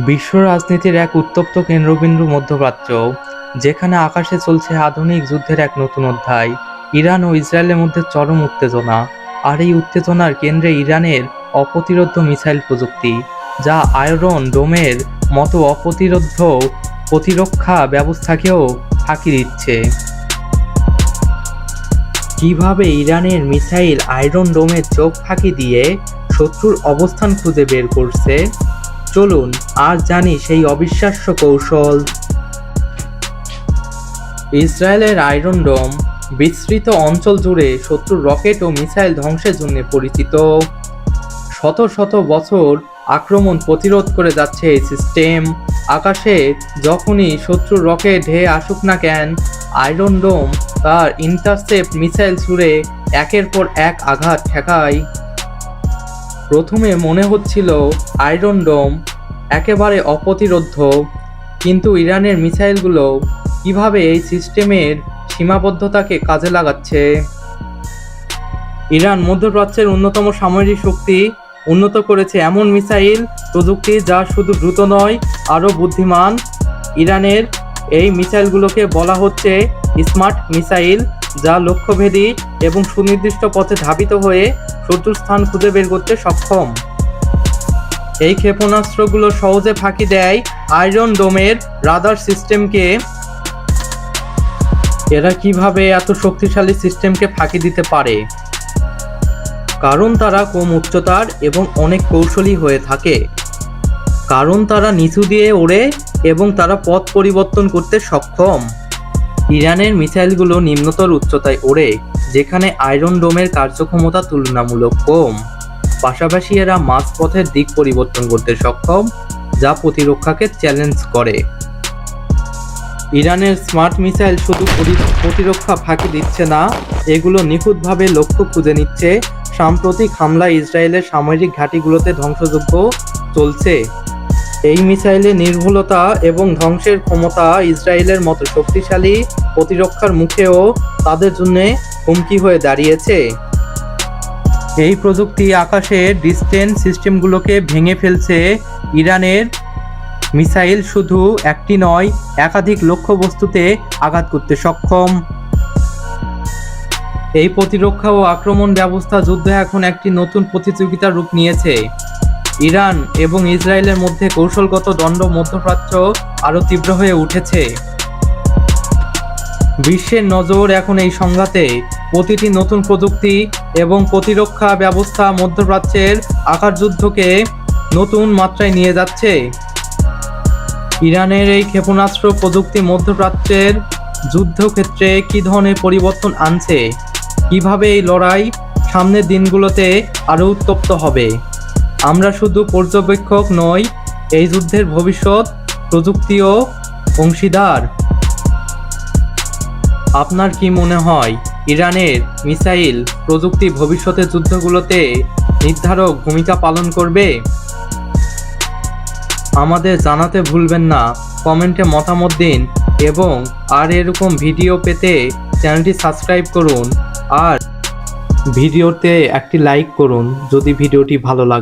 বিশ্ব রাজনীতির এক উত্তপ্ত কেন্দ্রবিন্দু মধ্যপ্রাচ্য, যেখানে আকাশে চলছে আধুনিক যুদ্ধের এক নতুন অধ্যায়। ইরান ও ইসরায়েলের মধ্যে চরম উত্তেজনা, আর এই উত্তেজনার কেন্দ্রে ইরানের অপ্রতিরোধ্য মিসাইল প্রযুক্তি, যা আয়রন ডোমের মতো অপ্রতিরোধ্য প্রতিরক্ষা ব্যবস্থাকেও ফাঁকি দিচ্ছে। কীভাবে ইরানের মিসাইল আয়রন ডোমের চোখ ফাঁকি দিয়ে শত্রুর অবস্থান খুঁজে বের করছে? চলুন, আর জানি সেই অবিশ্বাস্য কৌশল। ইসরায়েলের আয়রন ডোম, বিস্তৃত অঞ্চল জুড়ে শত্রুর রকেট ও মিসাইল ধ্বংসের জন্য পরিচিত। শত শত বছর আক্রমণ প্রতিরোধ করে যাচ্ছে এই সিস্টেম। আকাশে যখনই শত্রুর রকেট ঢেয়ে আসুক না কেন, আয়রন ডোম তার ইন্টারসেপ্ট মিসাইল ছুড়ে একের পর এক আঘাত ঠেকায়। প্রথমে মনে হচ্ছিল আয়রন ডোম একেবারে অপ্রতিরোধ্য, কিন্তু ইরানের মিসাইলগুলো কীভাবে এই সিস্টেমের সীমাবদ্ধতাকে কাজে লাগাচ্ছে? ইরান মধ্যপ্রাচ্যের অন্যতম সামরিক শক্তি উন্নত করেছে এমন মিসাইল প্রযুক্তি যা শুধু দ্রুত নয়, আরও বুদ্ধিমান। ইরানের এই মিসাইলগুলোকে বলা হচ্ছে স্মার্ট মিসাইল। যা লক্ষ্যভেদী এবং সুনির্দিষ্ট পথে ধাবিত হয়ে শত্রুর স্থান খুঁজে বের করতে সক্ষম। এই ক্ষেপণাস্ত্রগুলো সহজে ফাঁকি দেয় আয়রন ডোমের রাদার সিস্টেমকে। এরা কীভাবে এত শক্তিশালী সিস্টেমকে ফাঁকি দিতে পারে? কারণ তারা কম উচ্চতার এবং অনেক কৌশলী হয়ে থাকে। কারণ তারা নিচু দিয়ে ওড়ে এবং তারা পথ পরিবর্তন করতে সক্ষম। ইরানের মিসাইলগুলো নিম্নতর উচ্চতায় ওড়ে, যেখানে আয়রন ডোমের কার্যক্ষমতা তুলনামূলক কম। পাশাপাশি এরা মাঝপথের দিক পরিবর্তন করতে সক্ষম, যা প্রতিরক্ষাকে চ্যালেঞ্জ করে। ইরানের স্মার্ট মিসাইল শুধু পরি- প্রতিরক্ষা ফাঁকি দিচ্ছে না, এগুলো নিখুঁতভাবে লক্ষ্য খুঁজে নিচ্ছে। সাম্প্রতিক হামলা ইসরায়েলের সামরিক ঘাঁটিগুলোতে ধ্বংসযজ্ঞ চলছে। এই মিসাইলের নির্ভুলতা এবং ধ্বংসের ক্ষমতা ইসরায়েলের মতো শক্তিশালী প্রতিরক্ষার মুখেও তাদের জন্য হুমকি হয়ে দাঁড়িয়েছে। এই প্রযুক্তি আকাশের ডিস্টেন্স সিস্টেমগুলোকে ভেঙে ফেলছে ইরানের মিসাইল শুধু একটি নয়, একাধিক লক্ষ্যবস্তুতে আঘাত করতে সক্ষম। এই প্রতিরক্ষা ও আক্রমণ ব্যবস্থা যুদ্ধ এখন একটি নতুন প্রতিযোগিতার রূপ নিয়েছে। ইরান এবং ইসরায়েলের মধ্যে কৌশলগত দ্বন্দ্ব মধ্যপ্রাচ্য আরও তীব্র হয়ে উঠেছে। বিশ্বের নজর এখন এই সংঘাতে। প্রতিটি নতুন প্রযুক্তি এবং প্রতিরক্ষা ব্যবস্থা মধ্যপ্রাচ্যের আকার যুদ্ধকে নতুন মাত্রায় নিয়ে যাচ্ছে। ইরানের এই ক্ষেপণাস্ত্র প্রযুক্তি মধ্যপ্রাচ্যের যুদ্ধক্ষেত্রে কী ধরনের পরিবর্তন আনছে? কীভাবে এই লড়াই সামনের দিনগুলোতে আরও উত্তপ্ত হবে? আমরা শুধু পর্যবেক্ষক নই, এই যুদ্ধের ভবিষ্যৎ প্রযুক্তিও অংশীদার। আপনার কি মনে হয়, ইরানের মিসাইল প্রযুক্তি ভবিষ্যতের যুদ্ধগুলোতে নির্ধারক ভূমিকা পালন করবে? আমাদের জানাতে ভুলবেন না, কমেন্টে মতামত দিন এবং আর এরকম ভিডিও পেতে চ্যানেলটি সাবস্ক্রাইব করুন। আর ভিডিওতে একটি লাইক করুন, যদি ভিডিওটি ভালো লাগে।